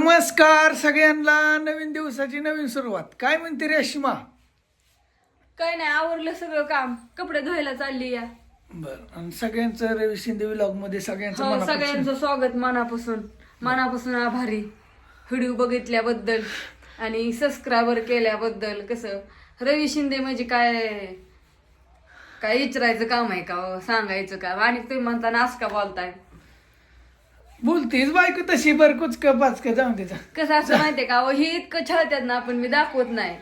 नमस्कार सगळ्यांना नवीन दिवसाची नवीन सुरुवात. काय म्हणते रेश्मा काय नाही आवरलं सगळं काम. कपडे धुवायला चालली या. बर. आणि सगळ्यांचं रवी शिंदे व्लॉगमध्ये सगळ्यांचं हो मनापासून. सगळ्यांचं स्वागत मनापासून. मनापासून आभारी. व्हिडिओ बघितल्याबद्दल आणि सबस्क्रायबर केल्याबद्दल कसं? रवी शिंदे म्हणजे काय? काय विचारायचं काम आहे का हो? सांगायचं का? आणि तुम्ही म्हणता नास का बोलताय? बोलतीस बायको तशी बर कुचक पाचक जाऊन तिचा कसं असं माहितीये का अहो, हे इतकं छळतात ना आपण मी दाखवत नाही.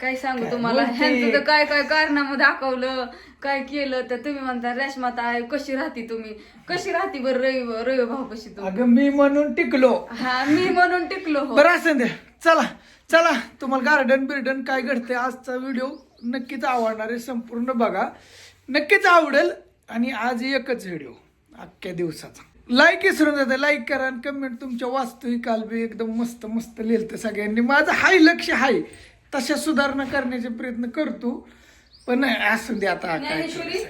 काय सांगू काय तुम्हाला? बोलते? ह्यांचं तर काय काय कारनामं दाखवलं काय केलं तर तुम्ही म्हणता रेशमा ताई कशी राहती तुम्ही? कशी राहती बरं रवी रवी भाऊपाशी तू अगं मी म्हणून टिकलो. हा मी म्हणून टिकलो हो. बरं असं दे. चला चला. तुम्हाला गार्डन बिर्डन काय घडते आजचा व्हिडिओ नक्कीच आवडणार आहे संपूर्ण बघा. नक्कीच आवडेल आणि आज एकच व्हिडिओ अख्ख्या दिवसाचा. लाईक विसरून जाते लाईक करा आणि कमेंट तुमच्या वास्तविक काल बी एकदम मस्त मस्त लिहिलं सगळ्यांनी. माझं हाय लक्ष हाय. तशा सुधारणा करण्याचे प्रयत्न करतो. पण असू दे आता काय.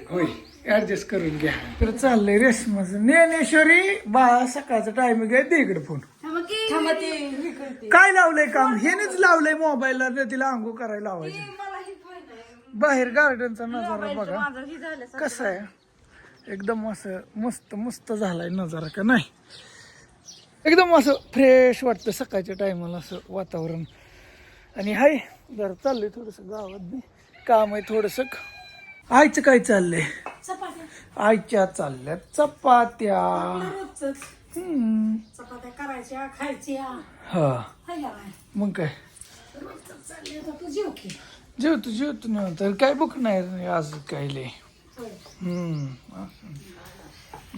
होय. ऍडजस्ट करून घ्या. तर चाललंय रेशमाच. ज्ञानेश्वरी बा सकाळचा टायमिंग आहे दे इकडे फोन हे. काय लावलंय काम? हेनेच लावलंय. मोबाईलला तर तिला आंघोळ करायला लावायची. हे. बाहेर गार्डनचा नजारा बघा. कसा आहे? एकदम असं मस्त मस्त झालाय नजारा का नाही? एकदम असं फ्रेश वाटतं सकाळच्या टायमाला असं वातावरण. आणि हाय जरा चाललंय थोडस गावात बी. काम आहे थोडस. आईचं काय चाललंय? आईच्या चालल्यात चपात्या. करायच्या खायच्या. हा? मग काय? चाललंय. जेवतो जेवतो ना. तर काय बुक नाही आज काय लय. हम्म.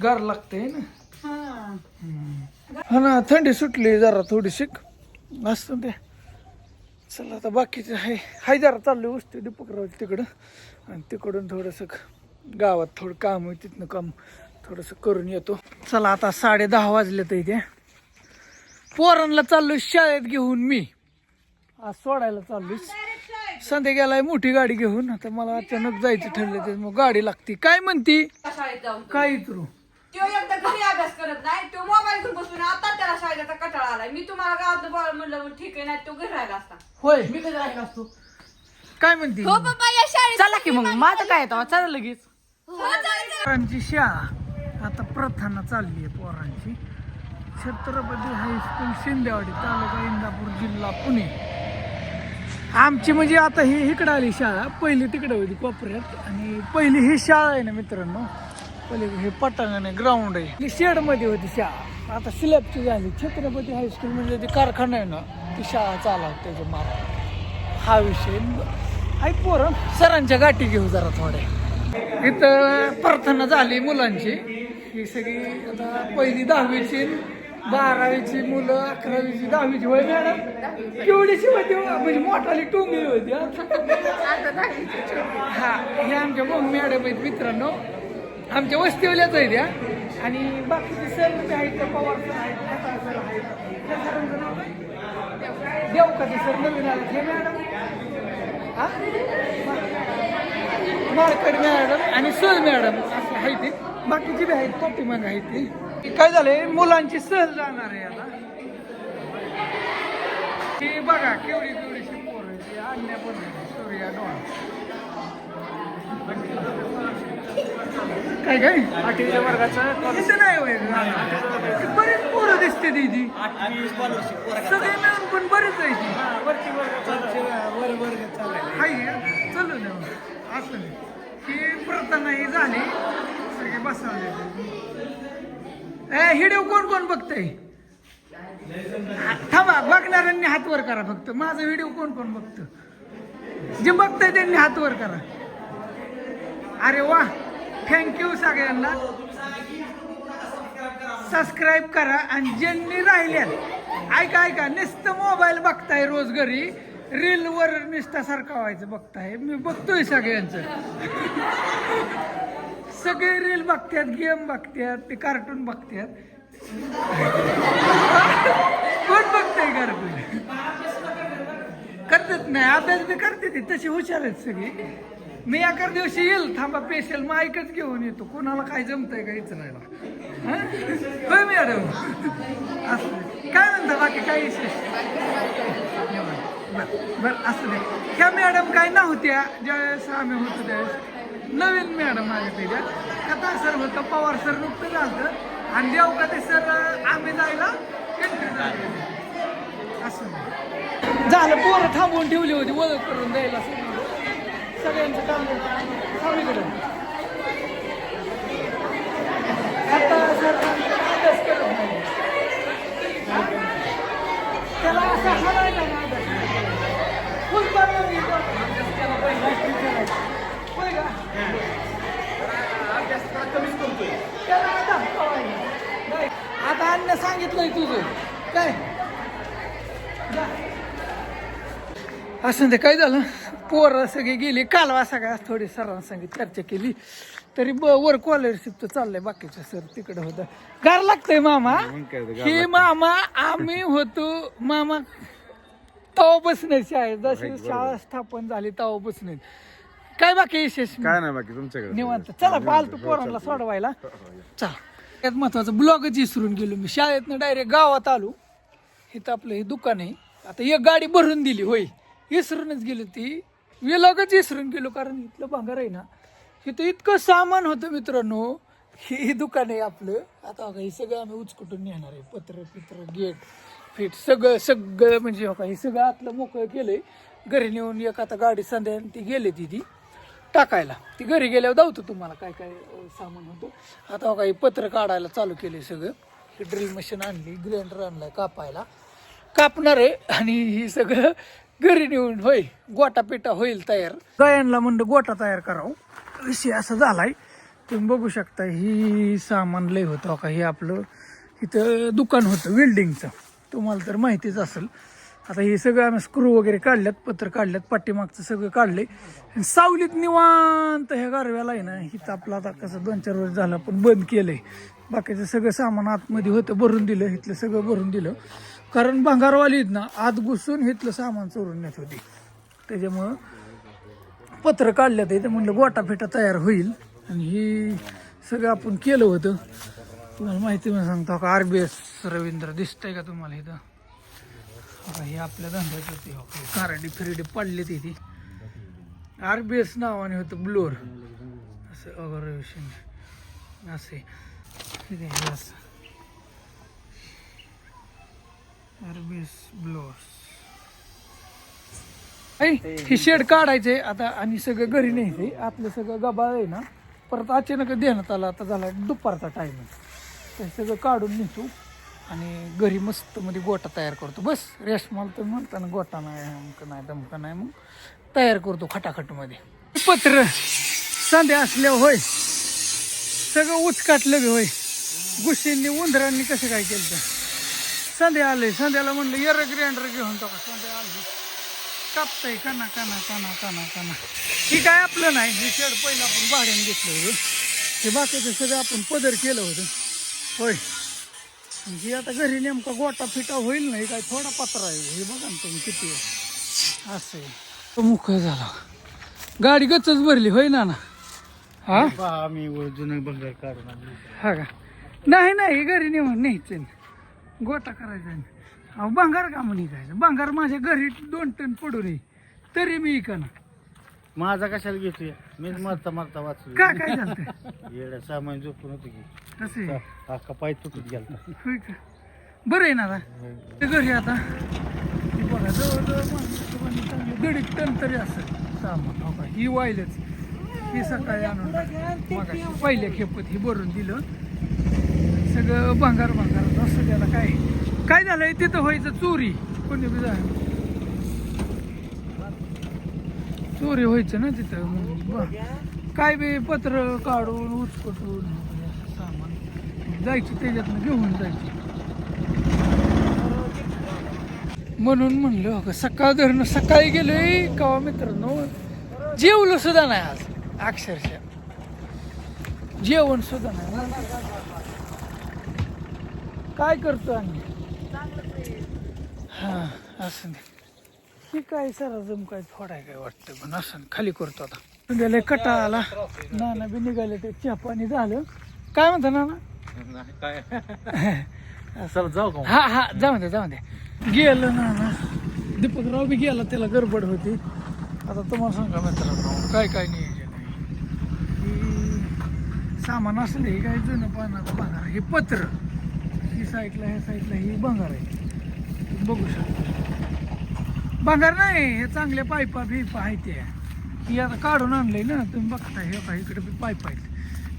गार लागते ना? हा. ना थंडी सुटली जरा थोडीशी. असतं ते. चला आता बाकीचं आहे. हाय जरा चालली वस्ती दीपकराव तिकडं. आणि तिकडून थोडंसं गावात थोडं काम होईल तिथनं काम थोडंसं करून येतो. चला आता साडे दहा वाजले तर इथे पोरांना चाललोय शाळेत घेऊन मी. आज सोडायला चाललोय. संध्या गेलाय मोठी गाडी घेऊन. आता मला अचानक जायचं ठरलं ते मग गाडी लागती. काय म्हणती? शाळेत जाऊन काय इतरू? तो एकदा घरी अभ्यास करत नाही तो मोबाईल घेऊन बसून आता त्याला शाळेचा कटाळा आलाय. मी तुम्हाला गावात बोल म्हणलं मग ठीक आहे नाही तो घरी राहिला असता. होय मी कधी राहिला असतो. काय म्हणती? हो पप्पा या शाळेत चला की मग माझं काय येतं चला लगेच. पोरांची शाळा. आता प्रथाना चालली आहे पोरांची. छत्रपती हायस्कूल शिंदेवाडी तालुका इंदापूर जिल्हा पुणे. आमची म्हणजे आता ही इकडं आली शाळा. पहिली तिकडं होती कोपऱ्यात. आणि पहिली ही शाळा आहे ना मित्रांनो. पहिली हे पटांगण आहे ग्राउंड आहे. ही शेडमध्ये होती शाळा. आता स्लॅबची झाली. छत्रपती हायस्कूल म्हणजे ते कारखाना आहे ना ती शाळा चालवते त्याच्या मार्ग हा विषय. आहेत पोरं सरांच्या गाठी घेऊ जरा थोड्या. इथं प्रार्थना झाली मुलांची. ही सगळी आता पहिली दहावीची. बारावीची मुलं अकरावीची दहावीची वय मॅडम? केवढीची होती हो? म्हणजे मोठाली टोंगली होती हा. हा हे आमच्या मम्मी मॅडम आहेत मित्रांनो. आमच्या वस्तीवल्याच आहेत या आणि बाकीचे सर आहेत पवार सर आहेत सर काय? देवकाचे सर नवीन आले हे मॅडम. हा? माळकड मॅडम आणि सहल मॅडम असे आहे ते. बाकीची बी आहेत पाठीमाग आहेत ते. काय झालंय? मुलांची सहल जाणार आहे आता. ते बघा केवढी केवढीशी पोर आणण्या पण सूर्या डॉन काय काय? आठवीच्या वर्गाचं इथं नाही होय. बरीच पोरं दिसते दिदी. सगळे मिळून पण बरेच आहे. ती हाय चलू ना. असं. नाही ही प्रथना ही झाली. सगळे बसवले. ए हिडिओ कोण कोण बघतंय? थांबा बघणाऱ्यांनी हात वर करा फक्त. माझा व्हिडिओ कोण कोण बघतं? जे बघतंय त्यांनी हात वर करा. अरे वा. थँक्यू सगळ्यांना. सबस्क्राईब करा आणि ज्यांनी राहिल्यात ऐका ऐका. नुसतं मोबाईल बघताय रोज घरी. रील वर व्हायचं बघताय. मी बघतोय सगळ्यांचं. सगळे रील बघतात गेम बघतात ते कार्टून बघतात कोण बघताय कार्टून करतात नाही अभ्यास बी करते ती तशी हुशार आहेत सगळी. मी एका दिवशी येईल थांबा पेशल मग माईकच घेऊन येतो. कोणाला काय जमतंय का इचरायला नाही होय मॅडम? असं काय म्हणता बाकी काय विशेष? बरं बरं असं दे. ह्या मॅडम काय नव्हत्या ज्यावेळेस आम्ही होतो त्यावेळेस? नवीन मॅडम आले त्याच्या कथा सर होतं पवार सर नुकतं झालं आणि देवकते सर आम्ही जायला कंटिन्यू झाले असं. झालं पोरं थांबवून ठेवली होती ओळख करून द्यायला सगळ्यांचं काम सगळीकडे. आता सर अभ्यास करत नाही. त्याला असं हरायला ना फुल परवानगी द्या. अभ्यास केला पाहिजे, रात्री करायचा. होय का? त्याला आता कळायला. नाही. आता अन्न तुझं. काय. असं ते काय झालं? पोरं सगळी गेली कालवा सगळ्या थोडी सरांसंगीत चर्चा केली. तरी ब वर स्कॉलरशिपचं चाललंय बाकीचं सर तिकडं होतं. गार लागतंय मामा. हे मामा आम्ही होतो मामा तवा बसणार शाळेत. जशी शाळा स्थापन झाली तवा बसणार काय बाकी विशेष काय नाही बाकी तुमच्याकडे निवांत. चला पालतू पोरांना सोडवायला. चला. त्यात महत्वाचं ब्लॉगच विसरून गेलो मी. शाळेतनं डायरेक्ट गावात आलो. इथं आपलं हे दुकान आहे. आता एक गाडी भरून दिली होय. विसरूनच गेलो ती. विलॉगच विसरून गेलो कारण इथलं भांगार आहे ना. इथं इतकं सामान होतं मित्रांनो. हे हे दुकान आहे आपलं. आता हे सगळं आम्ही उचकुटून नेणार आहे. पत्र पित्र गेट फिट सगळं सगळं म्हणजे बघा हे सगळं आतलं मोकळं केलं आहे घरी नेऊन एक आता गाडी संध्या ती गेले ती ती. टाकायला. ती घरी गेल्यावर दावतो तुम्हाला काय काय सामान होतं. आता काही पत्र काढायला चालू केले सगळं. ही ड्रिल मशीन आणली ग्राइंडर आणलाय कापायला. कापणार आहे आणि हे सगळं घरी नेऊन होय गोटा पेटा होईल तयार. गायांना म्हणलं गोटा तयार करावं. विषय असा झालाय. तुम्ही बघू शकता ही सामान लय होतं. का हे आपलं इथं दुकान होतं वेल्डिंगचं तुम्हाला तर माहितीच असेल. आता हे सगळं आम्ही स्क्रू वगैरे काढल्यात पत्र काढल्यात पाठीमागचं सगळं काढलंय. आणि सावलीत निवांत ह्या गारव्याला आहे ना हिथं आपलं आता कसं दोन चार वर्ष झालं पण बंद केलंय. बाकीचं सगळं सामान आतमध्ये होतं भरून दिलं इथलं सगळं भरून दिलं. कारण भंगारवाली ना आत घुसून इथलं सामान चोरून नेत होती. त्याच्यामुळं पत्र काढल्यात इथं म्हणलं गोटाफेटा तयार होईल. आणि ही सगळं आपण केलं होतं. तुम्हाला माहिती म्हणून सांगतो का आर बी एस रवींद्र दिसतंय का तुम्हाला इथं? आता हे आपल्या धंद्यात होते हो. कारडी फिरडी पडले तिथे आर बी एस नावाने होतं ब्लोअर असं अगर असे. ठीक आहे असं. आर बी एस ब्लोअर्स हे शेड काढायचे. आता आणि सगळं घरी न्यायचंय आतलं सगळं गबाळ आहे ना. परत अचानक देण्यात आला आता झाला दुपारचा टाइम ते सगळं काढून नेतो. आणि घरी मस्त मध्ये गोटा तयार करतो. बस रेस्ट मला तर म्हणताना गोटा नाही अमकं नाही दमकं नाही मग तयार करतो खटाखटमध्ये पत्र सांध्या असल्यावर होय सगळं उचकाटलं बी होय. गुशींनी उंदरांनी कसं काय केलं तर संध्या आले संध्याला म्हणलं यर ग्रँडर घेऊन टाका. संध्या आली कापतंय काना काना काना काना काना. ही काय आपलं नाही हे शेड पहिलं आपण भाड्याने घेतलं होतं. हे बाकीचं सगळं आपण पदर केलं होतं. होय. हे आता घरी नेमका गोटा फिटा होईल नाही काय थोडा पत्रा आहे. हे बघा ना तुम्ही किती आहे. असं मुख झाला. गाडी गचच भरली होय ना ना हा आम्ही जुनं बंगार काढून. हा का? नाही नाही घरी नेऊन न्यायचं गोटा करायचा. अहो भांगार का म्हणे काय भांगार माझ्या घरी दोन टन पडून आहे. तरी मी ना माझा कशाला घेतोय? मीच मरता मरता वाचलो का काय झालं? सामान झोपून होतं की. असं आहे. अख्खा पाय तुटत गेला होय का? बरं आहे ना आता. ते घरी आता. हे बघा जवळजवळ चांगलं दीड एक टन तरी असेल सामान हो का? ही वाईलच ही सकाळी आणून टाकली. मगाशी पहिल्या खेपत ही भरून दिलं. सगळं भांगार भांगार असं त्याला काय? काय झालंय? तिथं व्हायचं चोरी. कोणी बी झालं? चोरी व्हायचं ना तिथं. मग ब- काय बी पत्र काढून उचकटून. असं जायची त्याच्यातनं घेऊन जायची. म्हणून म्हणलं अगं सकाळ धरणं सकाळी गेलोय कवा मित्रांनो? जेवलो सुद्धा नाही आज अक्षरशः. जेवण सुद्धा नाही. काय करतो आम्ही? हा असं नाही. हे काय सरा जम काय फोडाय काय वाटतं पण असं खाली करतो आता. गेले कटा आला नाना बी निघाले ते चहा पाणी झालं. काय म्हणता नाना? काय? चल जाऊ का हा हा जाऊ दे जाऊ दे. गेलं नाना दीपकराव बी गेला त्याला गडबड होती. आता तुम्हाला सांगा मित्रांनो काय काय नियोजन आहे? ही सामान असले हे काय जुनं पानाचं भंगार हे पत्र. ही साईडला ह्या साईडला ही भंगार आहे. तुम्ही बघू शकता. भंगार नाही हे चांगले पायपा बिपा आहेत ही आता काढून आणलंय ना तुम्ही बघता हे काही इकडे बी पाईप आहेत.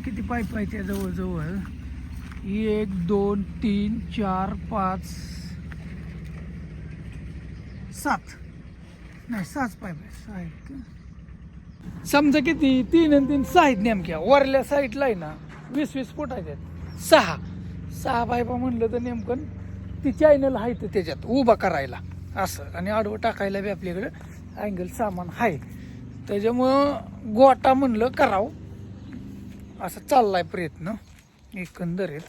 किती पाईप आहेत त्या जवळजवळ? एक दोन तीन चार पाच सात. नाही सात पाईप आहे साईड का? समजा किती? तीन आणि तीन. सहा आहेत नेमक्या. वरल्या साईडला आहे ना वीस वीस फूट आहेत. सहा. सहा पायपा म्हणलं तर नेमकं ती चॅनल आहे तर त्याच्यात उभा करायला. असं. आणि आडवं टाकायला बी आपल्याकडं अँगल सामान आहे. त्याच्यामुळं गोटा म्हणलं करावं. असं चाललाय प्रयत्न. एकंदरीत.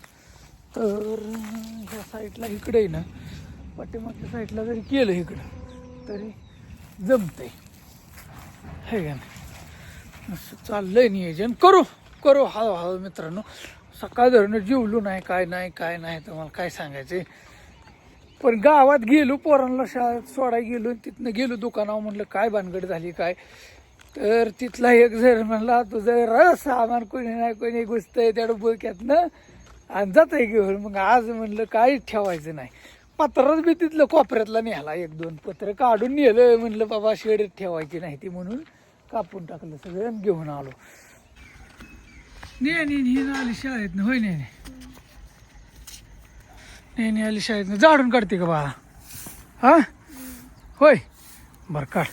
तर ह्या साईडला इकडे आहे ना पाठीमागच्या साईडला जरी केलं इकडं तरी जमते हे का नाही? असं चाललंय नियोजन. करू करू हळू हळू मित्रांनो. सकाळ धरणं जेवलो नाही काय नाही काय नाही तुम्हाला काय सांगायचं पण गावात गेलो पोरांना शाळेत सोडायला गेलो तिथनं गेलो दुकानावर म्हटलं काय भानगड झाली काय? तर तिथला एक जर म्हणला तुझं रस सामान कोणी नाही कोणी घुसतंय त्या डोक्यातनं आणि जातंय घेऊन. मग आज म्हणलं काहीच ठेवायचं नाही. पत्राच बी तिथलं कोपऱ्यातला नेला एक दोन पत्र काढून नेलं म्हणलं बाबा शेडीत ठेवायची नाही ती म्हणून कापून टाकलं सगळं घेऊन आलो. ने ही आली शाळेत होय ने नेहमी आली शाळेत जाडून काढते का बा हा? होय. बरं काढ.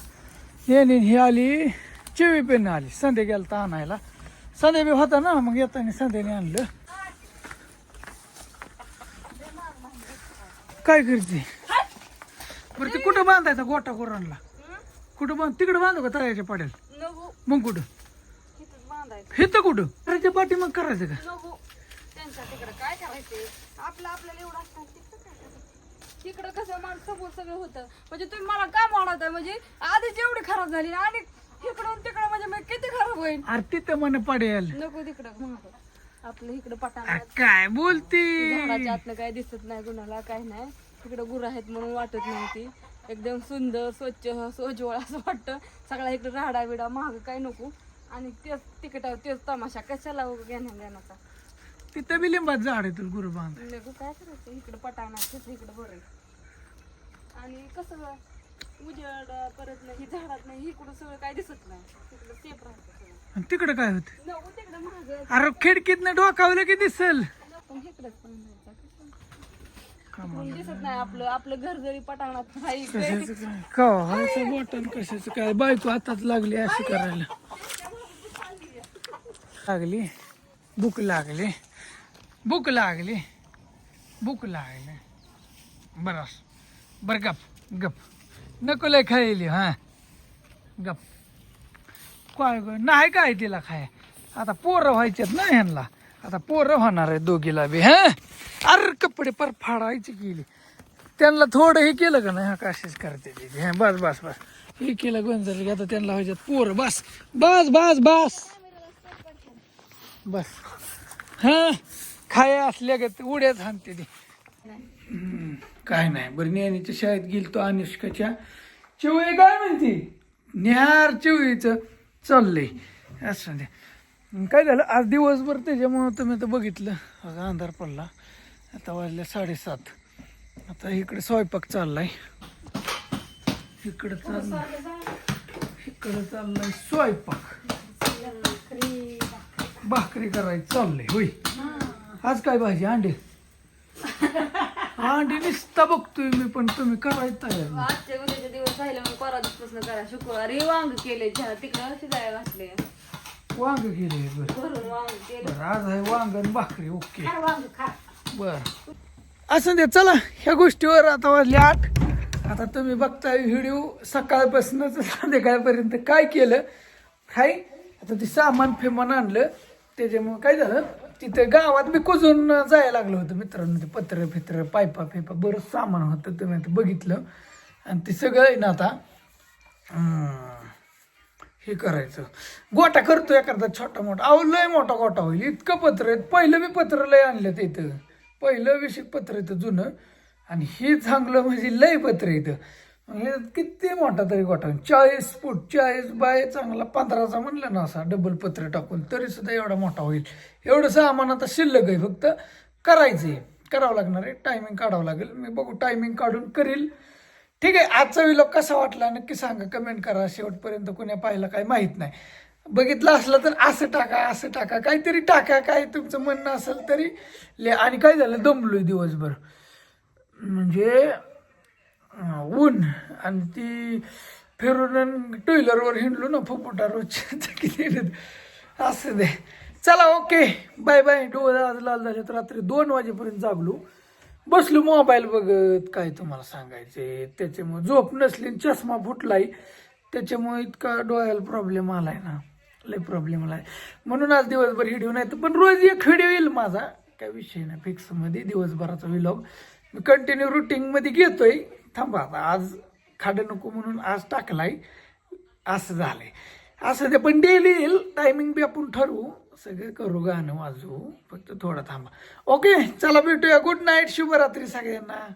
नेहमी ही आली. चिवी पेन आली. संध्या गेला तर आणायला. संध्या बी होता ना? मग येताना संध्याने आणलं. काय करते? बरं ते कुठं बांधायचा गोटा कोरांना कुठं बांध तिकडं बांधू का तळ्याच्या पाड्याला? नको. मग कुठं? तिथंच बांधायचं. हे तर कुठं तळ्याच्या पाठी मग करायचं का? नको. त्यांच्या तिकडं काय करायचंय? आपलं आपल्याला एवढं असतं. तिकडं काय करायचं? तिकडं कसं माणसं समोर सगळं होतं. म्हणजे तुम्ही मला काय म्हणत आहे म्हणजे आधीच एवढी खराब झाली ना आणि इकडून तिकडं म्हणजे मग किती खराब होईल अरे तिथं मन पडेल नको तिकडं. आपलं इकडं पटांगणात काय बोलती? आतनं काय दिसत नाही कुणाला काय नाही. तिकडं गुरं आहेत म्हणून वाटत नव्हती. एकदम सुंदर स्वच्छ सोज्वळ असं वाटतं. सगळा इकडं राहडा बिडा महाग काय नको. आणि तेच तिकीट तेच तमाशा. कशाला घेण्या देण्याचा तिथं बी लिंबात झाड आहे तुला गुरु बांध काय करायचं? इकडं पटांगणात तिथं इकडं बरं. आणि कसं उजेड परत नाही ही झाडात नाही इकडं सगळं काय दिसत नाही. तिकडं सेफ राहतं. आणि तिकडं काय होत? अरे खिडकीतनं डोकावलं की दिसल. दिसत नाही आपलं आपलं घर जरी पटांगणात नाही कशाचं काय? कवाचं बटन कशाचं काय? बायको आताच लागली अशी करायला. लागली. भूक लागली. भूक लागली. भूक लागली. बरं. बरं गप गप. नको लय खायली हा. गप. काय ग? नाही काय तिला खाय. आता पोरं व्हायच्यात ना ह्यांना. आता पोरं होणार आहे दोघीला बी हा? अरे कपडे पर फाडायची केली. त्यांना थोडं हे केलं का नाही? हा काशीच करते ते? हा बस बस बस. हे केलं गोंजर की आता त्यांना व्हायच्यात पोरं. बस बस बस बस. बस. हा? खाय असल्या का उड्याच हाणते ते. काय नाही. बरं ज्ञानीच्या शाळेत गेल तो अनुष्काच्या. चिवळी काय म्हणते? न्यार चिवळीचं चाललंय असं ते काय झालं आज दिवसभर त्याच्यामुळं तुम्ही तर बघितलं. अगं अंधार पडला. आता वाजले साडेसात. आता इकडे स्वयंपाक चाललाय. इकडं चाललाय इकडं चाललाय स्वयंपाक. भाकरी करायची चाललंय होय. आज काय भाजी अंडे? अंडी नुसता बघतोय मी पण. तुम्ही करायचं नाही. आजच्या उद्याचे दिवस राहिले मग परवा दिवसापासून करा. शुक्रवारी वांग केले चहा. तिकडं शिजायला घातले वांग केले बरं. भरून वांग केले. बरं आज आहे वांग आणि भाकरी. ओके. बर. असं दे चला. ह्या गोष्टीवर आता वाजले आठ. आता तुम्ही बघताय व्हिडिओ. सकाळपासूनच संध्याकाळपर्यंत काय केलं? काय आता ते सामान फेमान आणलं. त्याच्यामुळे काय झालं? तिथे गावात मी कुजून जायला लागलं होतं मित्रांनो. ते पत्र फित्र पायपा पिपा बरंच सामान होतं तुम्ही आता बघितलं. आणि ते सगळं आहे ना आता हे करायचं. गोटा करतो एखादा छोटा मोठा. अहो लय मोठा गोटा होईल. इतकं पत्र आहेत. पहिलं मी पत्र लय आणलं इथं. पहिलं विषय पत्र येतं जुनं. आणि हे चांगलं म्हणजे लय पत्र येतं हे किती मोठा तरी गोठा चाळीस फूट चाळीस बाय चांगला पंधराचा म्हणलं ना असा डबल पत्र टाकून तरी सुद्धा एवढा मोठा होईल. एवढं सामान आता शिल्लक आहे फक्त. करायचं आहे करावं लागणार आहे. टायमिंग काढावं लागेल. मी बघू टायमिंग काढून करील. ठीक आहे. आजचा विलोक कसा वाटला नक्की सांगा. कमेंट करा. शेवटपर्यंत कोण्या पाहिलं काय माहीत नाही. बघितलं असलं तर असं टाका असं टाका. काहीतरी टाका. काय तुमचं म्हणणं असेल तरी ले आणि काय झालं? दमलोय दिवसभर. म्हणजे ऊन आणि ती फिरून टू व्हीलरवर हिंडलो ना फुफुटा रोजच्या किती असं दे. चला ओके. Bye bye. डोळे आज लाल झाले रात्री दोन वाजेपर्यंत जागलो. बसलो मोबाईल बघत. काय तुम्हाला सांगायचे? त्याच्यामुळे झोप नसली आणि चष्मा फुटलाय. त्याच्यामुळे इतका डोळ्याला प्रॉब्लेम आलाय ना. लय प्रॉब्लेम आलाय. म्हणून आज दिवसभर व्हिडिओ नाही तर पण रोज एक व्हिडिओ येईल माझा. काय विषय नाही. फिक्समध्ये दिवसभराचा विलॉग मी कंटिन्यू रुटीनमध्ये घेतोय. थांबा आता आज खाडं नको म्हणून आज टाकलाय असं झालंय. असं ते पण डेली येईल टायमिंग बी आपण ठरवू. सगळं करू गाणं वाजवू. फक्त थोडं थांबा. ओके चला भेटूया. गुड नाईट शुभरात्री सगळ्यांना.